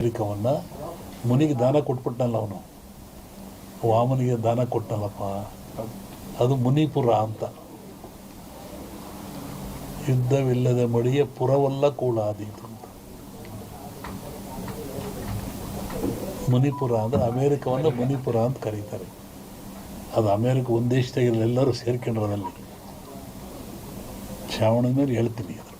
ಅಮೆರಿಕವನ್ನು ಮುನಿಗೆ ದಾನ ಕೊಟ್ಬಿಟ್ನಲ್ಲ ಅವನು. ವಾಮನಿಗೆ ದಾನ ಕೊಟ್ಟನಲ್ಲಪ್ಪ. ಅದು ಮುನಿಪುರ ಅಂತ. ಯುದ್ಧವಿಲ್ಲದ ಮಡಿಯ ಪುರವಲ್ಲ ಕೂಡ ಅಂತ. ಮುನಿಪುರ ಅಂದ್ರೆ ಅಮೇರಿಕವನ್ನು ಮುನಿಪುರ ಅಂತ ಕರೀತಾರೆ. ಅದು ಅಮೇರಿಕ ಒಂದು ದೇಶದಾಗಿಲ್ಲ ಎಲ್ಲರೂ ಸೇರ್ಕೊಂಡಿರೋದಲ್ಲಿ ಶ್ರಾವಣ ಮೇಲೆ ಹೇಳ್ತೀನಿ ಬಗ್ಗೆ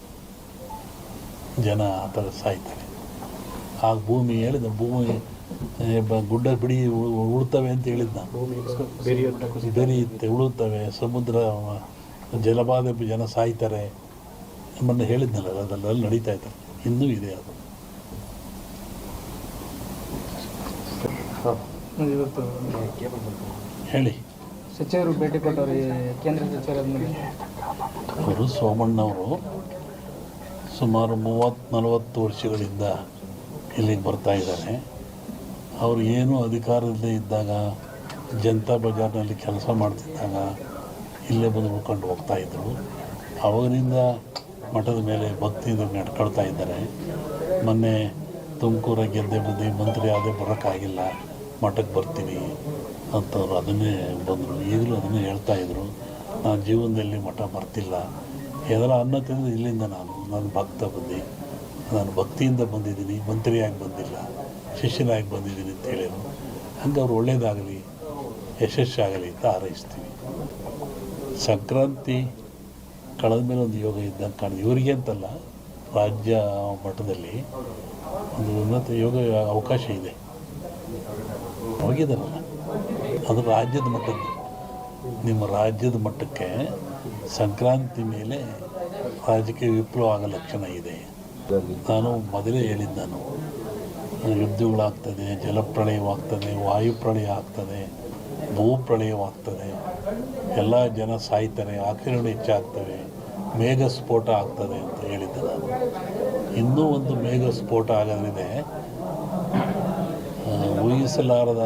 ಜನ ಆ ಥರ ಸಾಯ್ತಾರೆ. ಆ ಭೂಮಿ ಹೇಳಿದ ಭೂಮಿ ಬ- ಗುಡ್ಡ ಬಿಡಿ ಉಳುತ್ತವೆ ಉಳ್ತವೆ ಅಂತ ಹೇಳಿದ್ದ ಬೆರೆಯುತ್ತೆ ಉಳುತ್ತವೆ ಸಮುದ್ರ ಜಲಪಾತ ಜಲಬಾಧೆ ಜನ ಸಾಯ್ತಾರೆ ನಮ್ಮನ್ನು ಹೇಳಿದ್ನಲ್ಲ ಅದೆಲ್ಲ ಅಲ್ಲಿ ನಡೀತಾ ಇದ್ದಾರೆ ಇನ್ನೂ ಇದೆ ಅದು. ಹೇಳಿ. ಸಚಿವರು ಭೇಟಿ ಕೊಟ್ಟವರು ಕೇಂದ್ರ ಸಚಿವರು ಅವರು ಸೋಮಣ್ಣವರು. ಸುಮಾರು ಮೂವತ್ತು ನಲವತ್ತು ವರ್ಷಗಳಿಂದ ಇಲ್ಲಿಗೆ ಬರ್ತಾ ಇದ್ದಾರೆ ಅವರು ಏನು ಅಧಿಕಾರದಲ್ಲೇ ಇದ್ದಾಗ, ಜನತಾ ಬಜಾರ್ನಲ್ಲಿ ಕೆಲಸ ಮಾಡ್ತಿದ್ದಾಗ ಇಲ್ಲೇ ಬಂದು ಉಳ್ಕೊಂಡು ಹೋಗ್ತಾಯಿದ್ರು ಅವಾಗಿನಿಂದ ಮಠದ ಮೇಲೆ ಭಕ್ತಿಯಿಂದ ನಡ್ಕೊಳ್ತಾ ಇದ್ದಾರೆ. ಮೊನ್ನೆ ತುಮಕೂರ ಗೆದ್ದೆ ಬಂದು ಮಂತ್ರಿ ಆದೇ ಬರೋಕ್ಕಾಗಿಲ್ಲ, ಮಠಕ್ಕೆ ಬರ್ತೀನಿ ಅಂತವ್ರು ಅದನ್ನೇ ಬಂದರು. ಈಗಲೂ ಅದನ್ನೇ ಹೇಳ್ತಾ ಇದ್ರು. ನಾನು ಜೀವನದಲ್ಲಿ ಮಠ ಬರ್ತಿಲ್ಲ ಎದರ ಅನ್ನ ತಿಂದು ಇಲ್ಲಿಂದ ನಾನು ನಾನು ಭಕ್ತ ಬಂದು. ನಾನು ಭಕ್ತಿಯಿಂದ ಬಂದಿದ್ದೀನಿ, ಮಂತ್ರಿಯಾಗಿ ಬಂದಿಲ್ಲ, ಶಿಷ್ಯನಾಗಿ ಬಂದಿದ್ದೀನಿ ಅಂತ ಹೇಳಿದ್ರು ಹಂಗೆ ಅವ್ರು ಒಳ್ಳೇದಾಗಲಿ, ಯಶಸ್ಸಾಗಲಿ ಅಂತ ಹಾರೈಸ್ತೀವಿ ಸಂಕ್ರಾಂತಿ ಕಳೆದ ಮೇಲೆ ಒಂದು ಯೋಗ ಇದ್ದಂಗೆ ಕಾಣಿದೆ ಇವರಿಗೆ ಅಂತಲ್ಲ, ರಾಜ್ಯ ಮಟ್ಟದಲ್ಲಿ ಒಂದು ಉನ್ನತ ಯೋಗ ಅವಕಾಶ ಇದೆ. ಹೋಗಿದ್ದಾರಲ್ಲ, ಅದು ರಾಜ್ಯದ ಮಟ್ಟದ್ದು. ನಿಮ್ಮ ರಾಜ್ಯದ ಮಟ್ಟಕ್ಕೆ ಸಂಕ್ರಾಂತಿ ಮೇಲೆ ರಾಜಕೀಯ ವಿಪ್ಲವ ಆಗೋ ಲಕ್ಷಣ ಇದೆ. ನಾನು ಮೊದಲೇ ಹೇಳಿದ್ದು ನಾನು ಯುದ್ಧಗಳಾಗ್ತದೆ, ಜಲಪ್ರಳಯವಾಗ್ತದೆ, ವಾಯುಪ್ರಳಯ ಆಗ್ತದೆ, ಭೂಪ್ರಳಯವಾಗ್ತದೆ, ಎಲ್ಲ ಜನ ಸಾಯ್ತಾರೆ ಆಕ್ರಮಣ ಹೆಚ್ಚಾಗ್ತವೆ ಮೇಘ ಸ್ಫೋಟ ಆಗ್ತದೆ ಅಂತ ಹೇಳಿದ್ದೆ ನಾನು. ಇನ್ನೂ ಒಂದು ಮೇಘ ಸ್ಫೋಟ ಆಗೋದ್ರಿದೆ ಊಹಿಸಲಾರದ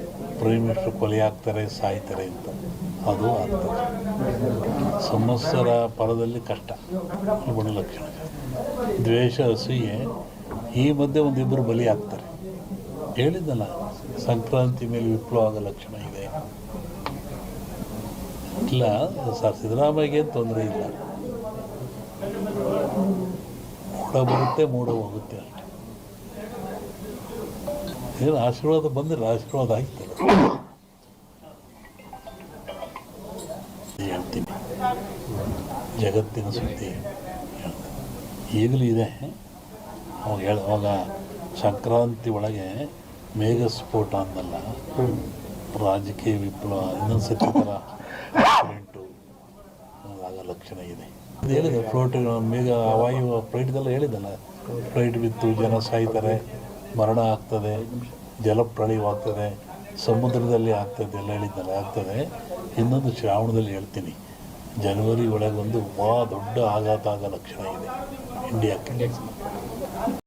ಪ್ರೈಮ್ ಕೊಲೆ ಆಗ್ತಾರೆ ಸಾಯ್ತಾರೆ ಅಂತ. ಅದು ಆಗ್ತದೆ ಸಮಸ್ಯರ ಪರದಲ್ಲಿ ಕಷ್ಟ. ಗುಣಲಕ್ಷಣ ದ್ವೇಷ, ಅಸೂಯೆ, ಈ ಮಧ್ಯೆ ಒಂದಿಬ್ಬರು ಬಲಿ ಆಗ್ತಾರೆ ಹೇಳಿದ್ದಲ್ಲ, ಸಂಕ್ರಾಂತಿ ಮೇಲೆ ವಿಪ್ಲವ ಲಕ್ಷಣ ಇದೆ. ಇಲ್ಲ, ಸರ್, ಸಿದ್ದರಾಮಯ್ಯಗೆ ತೊಂದರೆ ಇಲ್ಲ. ಮೂಡ ಬರುತ್ತೆ, ಮೂಡ ಹೋಗುತ್ತೆ ಅಷ್ಟೆ ಏನು ಆಶೀರ್ವಾದ ಬಂದರೆ ಆಶೀರ್ವಾದ ಆಯ್ತಲ್ಲ ಹೇಳ್ತೀನಿ. ಜಗತ್ತಿನ ಸುದ್ದಿ. ಈಗಲೂ ಇದೆ. ಅವಾಗ ಹೇಳ, ಅವಾಗ ಸಂಕ್ರಾಂತಿ ಒಳಗೆ ಮೇಘ ಸ್ಫೋಟ ಅಂದಲ್ಲ? ರಾಜಕೀಯ ವಿಪ್ಲವ, ಇನ್ನೊಂದು ಥರ ಆಗ ಲಕ್ಷಣ ಇದೆ. ಅದು ಹೇಳಿದೆ ಫ್ಲೋಟ್ ಮೇಘ, ವಾಯು ಫ್ಲೈಟ್ದೆಲ್ಲ ಹೇಳಿದ್ದಲ್ಲ? ಫ್ಲೈಟ್ ಬಿತ್ತು, ಜನ ಸಾಯ್ತಾರೆ, ಮರಣ ಆಗ್ತದೆ ಜಲಪ್ರಳಯವಾಗ್ತದೆ ಸಮುದ್ರದಲ್ಲಿ ಆಗ್ತದೆ ಎಲ್ಲ ಹೇಳಿದ್ದಲ್ಲ ಆಗ್ತದೆ. ಇನ್ನೊಂದು ಶ್ರಾವಣದಲ್ಲಿ ಹೇಳ್ತೀನಿ. ಜನವರಿ ಒಳಗೊಂದು ಭಾಳ ದೊಡ್ಡ ಆಘಾತ ಆಗೋ ಲಕ್ಷಣ ಇದೆ. ಇಂಡಿಯಾಕ್ಕೆ.